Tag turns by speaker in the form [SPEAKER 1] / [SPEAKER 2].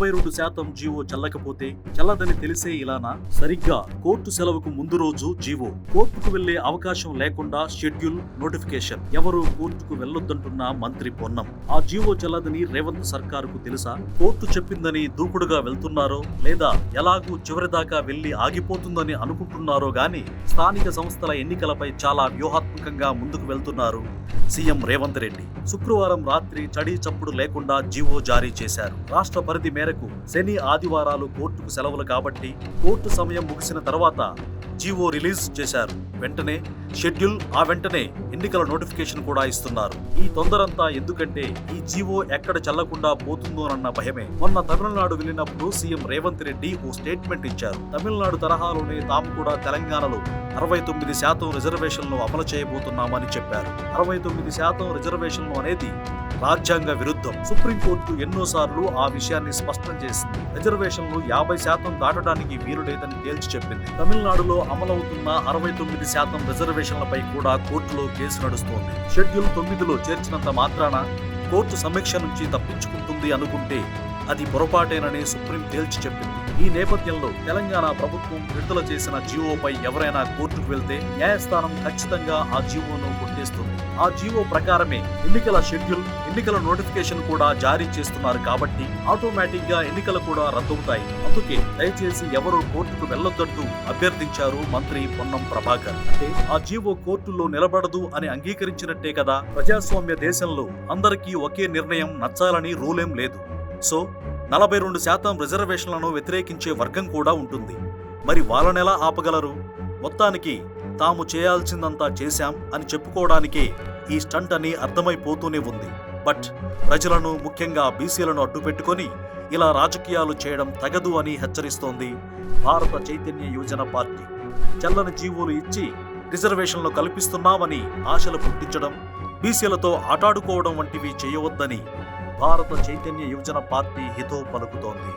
[SPEAKER 1] నలభై రెండు శాతం జీవో చెల్లకపోతే చెల్లదని తెలిసే ఇలానా? సరిగ్గా కోర్టు సెలవుకు ముందు రోజు జీవో. కోర్టుకు వెళ్ళే అవకాశం లేకుండా షెడ్యూల్ నోటిఫికేషన్. ఎవరు కోర్టుకు వెళ్ళొద్దంటున్న మంత్రి పొన్నం. ఆ జీవో చెల్లదని రేవంత్ సర్కారుకు తెలుసా? కోర్టు చెప్పిందని దూకుడుగా వెళ్తున్నారో? లేదా ఎలాగూ చివరిదాకా వెళ్ళి ఆగిపోతుందని అనుకుంటున్నారో గాని స్థానిక సంస్థల ఎన్నికలపై చాలా వ్యూహాత్మకంగా ముందుకు వెళ్తున్నారు సీఎం రేవంత్ రెడ్డి. శుక్రవారం రాత్రి చడీ చప్పుడు లేకుండా జీవో జారీ చేశారు. రాష్ట్ర పరిధి మేర మేరకు శని ఆదివారాలు కోర్టుకు సెలవులు కాబట్టి కోర్టు సమయం ముగిసిన తర్వాత జీవో రిలీజ్ చేశారు. వెంటనే షెడ్యూల్ ఆ వెంటనే ఎన్నికల నోటిఫికేషన్ కూడా ఇస్తున్నారు. ఈ తొందరంతా ఎందుకంటే ఈ జీవో ఎక్కడ చల్లకుండా పోతుందోనన్న భయమే. మొన్న తమిళనాడు వెళ్ళినప్పుడు సీఎం రేవంత్ రెడ్డి ఓ స్టేట్మెంట్ ఇచ్చారు. తమిళనాడు తరహాలోనే తాము కూడా తెలంగాణలో అరవై తొమ్మిది శాతం రిజర్వేషన్లు అమలు చేయబోతున్నామని చెప్పారు. అరవై తొమ్మిది శాతం రిజర్వేషన్లు అనేది రాజ్యాంగ విరుద్ధం. సుప్రీంకోర్టు ఎన్నోసార్లు ఆ విషయాన్ని స్పష్టం చేసింది. రిజర్వేషన్లు యాభై శాతం దాటడానికి వీలు లేదని తేల్చి చెప్పింది. తమిళనాడులో అమలవుతున్న అరవై తొమ్మిది శాతం రిజర్వేషన్లపై కూడా కోర్టులో కేసు నడుస్తోంది. షెడ్యూల్ తొమ్మిదిలో చేర్చినంత మాత్రాన కోర్టు సమీక్ష నుంచి తప్పించుకుంటుంది అనుకుంటే అది పొరపాటేనని సుప్రీం తేల్చి చెప్పింది. ఈ నేపథ్యంలో తెలంగాణ ప్రభుత్వం విడుదల చేసిన జీవోపై ఎవరైనా కోర్టుకు వెళ్తే న్యాయస్థానం ఖచ్చితంగా ఆ జీవోను కొట్టేస్తుంది. ఆ జీవో ప్రకారమే ఎన్నికల షెడ్యూల్ ఎన్నికల నోటిఫికేషన్ కూడా జారీ చేస్తున్నారు కాబట్టి ఆటోమేటిక్గా ఎన్నికలు కూడా రద్దవుతాయి. అందుకే దయచేసి ఎవరు కోర్టుకు వెళ్ళొద్దంటూ అభ్యర్థించారు మంత్రి పొన్నం ప్రభాకర్. అంటే ఆ జీవో కోర్టులో నిలబడదు అని అంగీకరించినట్టే కదా ప్రజాస్వామ్య దేశంలో అందరికీ ఒకే నిర్ణయం నచ్చాలని రూలేం లేదు. సో నలభై రెండు శాతం రిజర్వేషన్లను వ్యతిరేకించే వర్గం కూడా ఉంటుంది. మరి వాళ్ళనెలా ఆపగలరు? మొత్తానికి తాము చేయాల్సిందంతా చేశాం అని చెప్పుకోవడానికే ఈ స్టంట్ అని అర్థమైపోతూనే ఉంది. బట్ ప్రజలను ముఖ్యంగా బీసీలను అడ్డుపెట్టుకొని ఇలా రాజకీయాలు చేయడం తగదు అని హెచ్చరిస్తోంది భారత చైతన్య యోజన పార్టీ. చల్లని జీవోలు ఇచ్చి రిజర్వేషన్లు కల్పిస్తున్నామని ఆశలు పుట్టించడం బీసీలతో ఆటాడుకోవడం వంటివి చేయవద్దని భారత చైతన్య యువజన పార్టీ హితో పలుకుతోంది.